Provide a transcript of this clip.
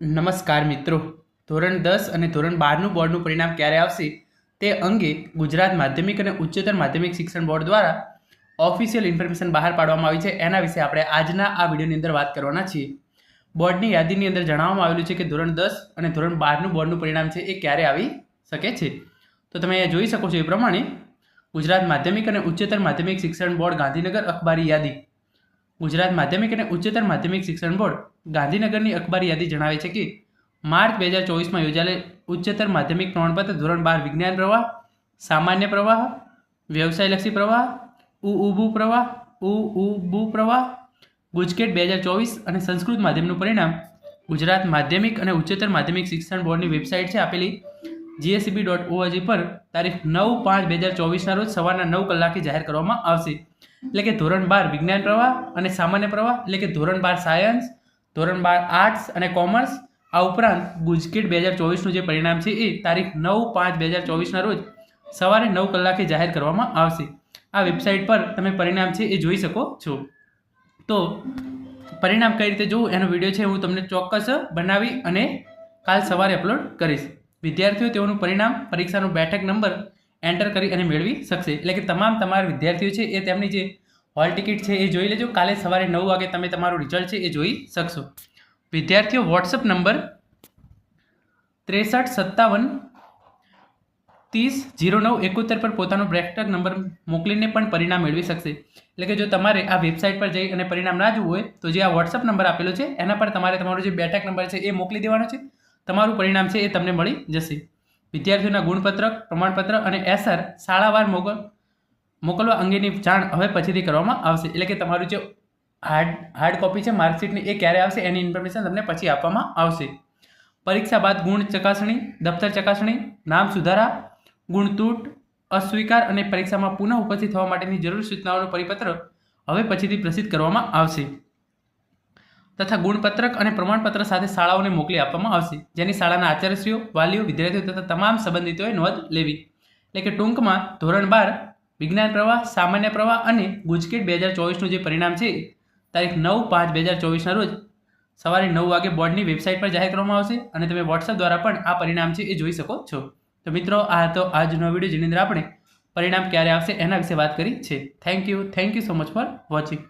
નમસ્કાર મિત્રો. ધોરણ દસ અને ધોરણ બારનું બોર્ડનું પરિણામ ક્યારે આવશે? તે અંગે ગુજરાત માધ્યમિક અને ઉચ્ચતર માધ્યમિક શિક્ષણ બોર્ડ દ્વારા ઓફિશિયલ ઇન્ફોર્મેશન બહાર પાડવામાં આવી છે. એના વિશે આપણે આજના આ વિડીયોની અંદર વાત કરવાના છીએ. બોર્ડની યાદીની અંદર જણાવવામાં આવેલું છે કે ધોરણ દસ અને ધોરણ બારનું બોર્ડનું પરિણામ છે એ ક્યારે આવી શકે છે? તો તમે અહીંયા જોઈ શકો છો એ પ્રમાણે ગુજરાત માધ્યમિક અને ઉચ્ચતર માધ્યમિક શિક્ષણ બોર્ડ ગાંધીનગર અખબારી યાદી ગુજરાત માધ્યમિક અને ઉચ્ચતર માધ્યમિક શિક્ષણ બોર્ડ ગાંધીનગરની અખબારી યાદી જણાવે છે કે માર્ચ બે હજાર ચોવીસમાં યોજાયેલ ઉચ્ચતર માધ્યમિક પ્રમાણપત્ર ધોરણ બાર વિજ્ઞાન પ્રવાહ, સામાન્ય પ્રવાહ, વ્યવસાયલક્ષી પ્રવાહ, ઉ ઉબુ પ્રવાહ, ઉ ઉબુ પ્રવાહ, ગુજકેટ બે હજાર ચોવીસ અને સંસ્કૃત માધ્યમનું પરિણામ ગુજરાત માધ્યમિક અને ઉચ્ચતર માધ્યમિક શિક્ષણ બોર્ડની વેબસાઇટ છે આપેલી જીએસસીબી ડોટ ઓઆરજી પર તારીખ નવ પાંચ બે હજાર ચોવીસના રોજ સવારના નવ કલાકે જાહેર કરવામાં આવશે. એટલે કે ધોરણ બાર વિજ્ઞાન પ્રવાહ અને સામાન્ય પ્રવાહ, એટલે કે ધોરણ બાર સાયન્સ, ધોરણ બાર આર્ટ્સ અને કોમર્સ, આ ઉપરાંત ગુજકેટ બે હજાર ચોવીસનું જે પરિણામ છે એ તારીખ નવ પાંચ બે હજાર ચોવીસના રોજ સવારે નવ કલાકે જાહેર કરવામાં આવશે. આ વેબસાઇટ પર તમે પરિણામ છે એ જોઈ શકો છો. તો પરિણામ કઈ રીતે જોવું એનો વીડિયો છે હું તમને ચોક્કસ બનાવી અને કાલ સવારે અપલોડ કરીશ. વિદ્યાર્થીઓ તેઓનું પરિણામ, પરીક્ષાનો બેઠક નંબર એન્ટર કરી અને મેળવી શકશે. એટલે કે તમામ તમારા વિદ્યાર્થીઓ છે એ તેમની જે હોલ ટિકિટ છે એ જોઈ લેજો. કાલે સવારે નવ વાગે તમે તમારું રિઝલ્ટ છે એ જોઈ શકશો. વિદ્યાર્થીઓ વોટ્સઅપ નંબર ત્રેસઠ, સત્તાવન, ત્રીસ, જીરો નવ, એકોતેર પર પોતાનો બ્રેકટક નંબર મોકલીને પણ પરિણામ મેળવી શકશે. એટલે કે જો તમારે આ વેબસાઇટ પર જઈ અને પરિણામ ના જોવું હોય, તો જે આ વોટ્સઅપ નંબર આપેલો છે, એના પર તમારે તમારો જે બેઠક નંબર છે એ મોકલી દેવાનો છે. તમારું પરિણામ છે એ તમને મળી જશે. વિદ્યાર્થીઓના ગુણપત્રક, પ્રમાણપત્ર અને એસર શાળાવાર મોકલ, મોકલવા અંગેની જાણ હવે પછીથી કરવામાં આવશે. એટલે કે તમારું જે હાર્ડ હાર્ડ કોપી છે, માર્કશીટની, એ ક્યારે આવશે એની ઇન્ફોર્મેશન તમને પછી આપવામાં આવશે. પરીક્ષા બાદ ગુણ ચકાસણી, દફતર ચકાસણી, નામ સુધારા, ગુણ તૂટ, અસ્વીકાર અને પરીક્ષામાં પુનઃ ઉપસ્થિત થવા માટેની જરૂરી સૂચનાઓનો પરિપત્ર હવે પછીથી પ્રસિદ્ધ કરવામાં આવશે. તથા ગુણપત્રક અને પ્રમાણપત્ર સાથે શાળાઓને મોકલી આપવામાં આવશે. જેની શાળાના આચાર્યશ્રીઓ, વાલીઓ, વિદ્યાર્થીઓ તથા તમામ સંબંધિતોએ નોંધ લેવી. એટલે કે ટૂંકમાં ધોરણ બાર, વિજ્ઞાન પ્રવાહ, સામાન્ય પ્રવાહ અને ગુજકેટ બે હજાર ચોવીસનું જે પરિણામ છે, તારીખ નવ પાંચ બે હજાર ચોવીસના રોજ સવારે નવ વાગે બોર્ડની વેબસાઇટ પર જાહેર કરવામાં આવશે અને તમે વોટ્સઅપ દ્વારા પણ આ પરિણામ છે એ જોઈ શકો છો. તો મિત્રો, આ હતો આજનો વીડિયો. જેની અંદર આપણે પરિણામ ક્યારે આવશે એના વિશે વાત કરી છે. Thank you thank you so much for watching